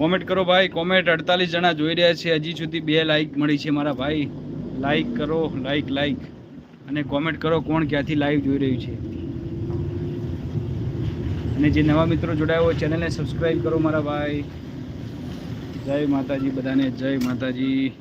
Comment કરો ભાઈ. Comment અડતાલીસ જણા જોઈ રહ્યા છે. હજી સુધી બે લાઈક મળી છે મારા ભાઈ. લાઈક કરો લાઈક લાઈક અને કોમેન્ટ કરો કોણ ક્યાંથી લાઈવ જોઈ રહ્યું છે. અને જે નવા મિત્રો જોડાયા હોય ચેનલને સબસ્ક્રાઈબ કરો મારા ભાઈ. જય માતાજી બધાને, જય માતાજી.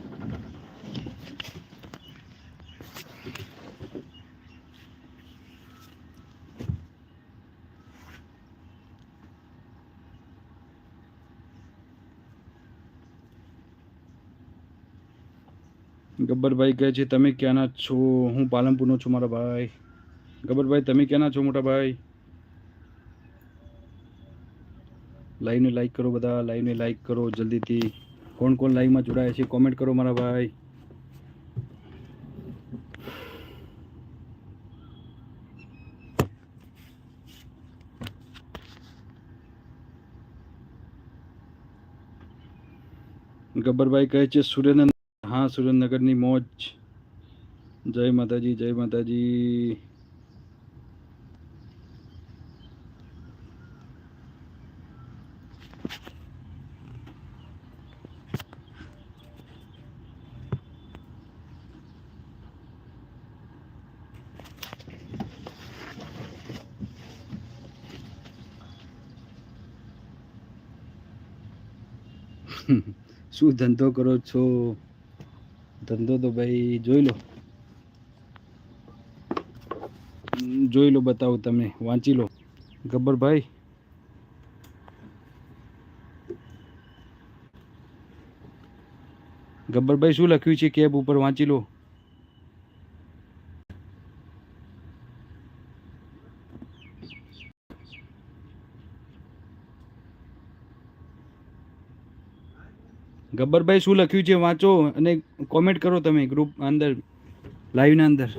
ગબ્બરભાઈ કહે છે, તમે ક્યાંના છો? હું પાલનપુરનો છું, મારા ભાઈ. ગબ્બરભાઈ, તમે ક્યાંના છો, મોટા ભાઈ? લાઈવને લાઈક કરો બધા, લાઈવને લાઈક કરો જલ્દીથી. કોણ કોણ લાઈવમાં જોડાયા છે કોમેન્ટ કરો, મારા ભાઈ. ગબ્બરભાઈ કહે છે સુરેન્દ્ર હા સુરેન્દ્રનગરની મોજ. જય માતાજી જય માતાજી. શું ધંધો કરો છો? ધંધો તો ભાઈ જોઈ લો. જોઈ લો બતાવો તમે વાંચી લો. ગબ્બરભાઈ ગબ્બરભાઈ શું લખ્યું છે? કેબ ઉપર વાંચી લો. ગબ્બરભાઈ શું લખ્યું છે? વાંચો અને કોમેન્ટ કરો તમે ગ્રુપ અંદર લાઈવના અંદર.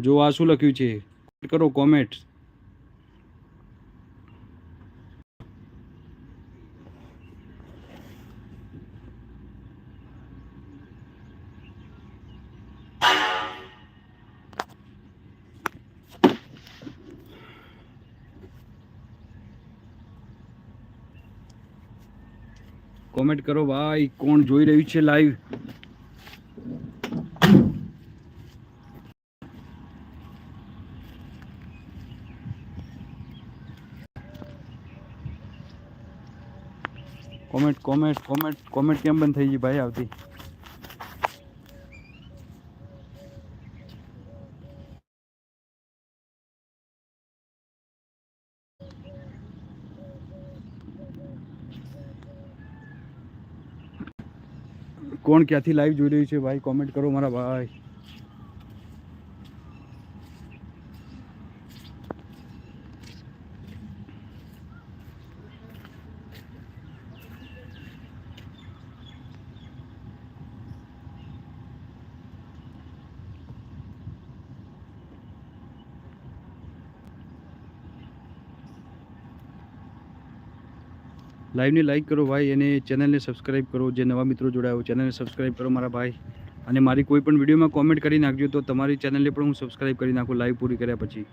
જો આ શું લખ્યું છે? કરો કોમેન્ટ કોમેન્ટ કરો ભાઈ, કોણ જોઈ રહ્યું છે live comment comment comment comment કેમ બંધ થઈ ગઈ ભાઈ આવતી? કોણ ક્યાંથી લાઈવ જોઈ રહ્યું છે ભાઈ? કોમેન્ટ કરો મારા ભાઈ. લાઈવને લાઈક કરો ભાઈ અને ચેનલને સબસ્ક્રાઈબ કરો. જે નવા મિત્રો જોડાયો ચેનલને સબસ્ક્રાઈબ કરો મારા ભાઈ. અને મારી કોઈ પણ વિડીયોમાં કોમેન્ટ કરી નાખજો તો તમારી ચેનલને પણ હું સબસ્ક્રાઈબ કરી નાખું લાઈવ પૂરી કર્યા પછી.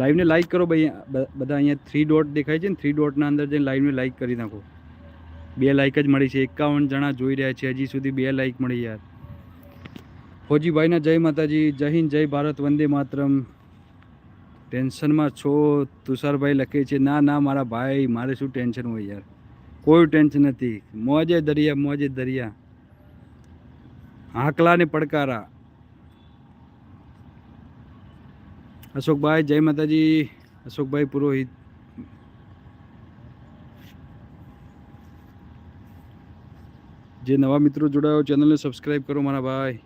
લાઈવને લાઈક કરો ભાઈ. બધા અહીંયા થ્રી ડોટ દેખાય છે ને થ્રી ડોટના અંદર જઈને લાઈવને લાઈક કરી નાખો. બે લાઈક જ મળી છે. એકાવન જણા જોઈ રહ્યા છે. હજી સુધી બે લાઈક મળી યાર. ફોજીભાઈના જય માતાજી. જય હિન્દ, જય ભારત, વંદે માતરમ. ટેન્શનમાં છો? તુષારભાઈ લખે છે, ના ના, મારા ભાઈ, મારે શું ટેન્શન હોય યાર? કોઈ ટેન્શન નથી. મોજે દરિયા મોજે દરિયા. હાકલાને પડકારા. અશોકભાઈ, જય માતાજી. અશોકભાઈ પુરોહિત. જે નવા મિત્રો જોડાયો ચેનલને સબસ્ક્રાઈબ કરો, મારા ભાઈ.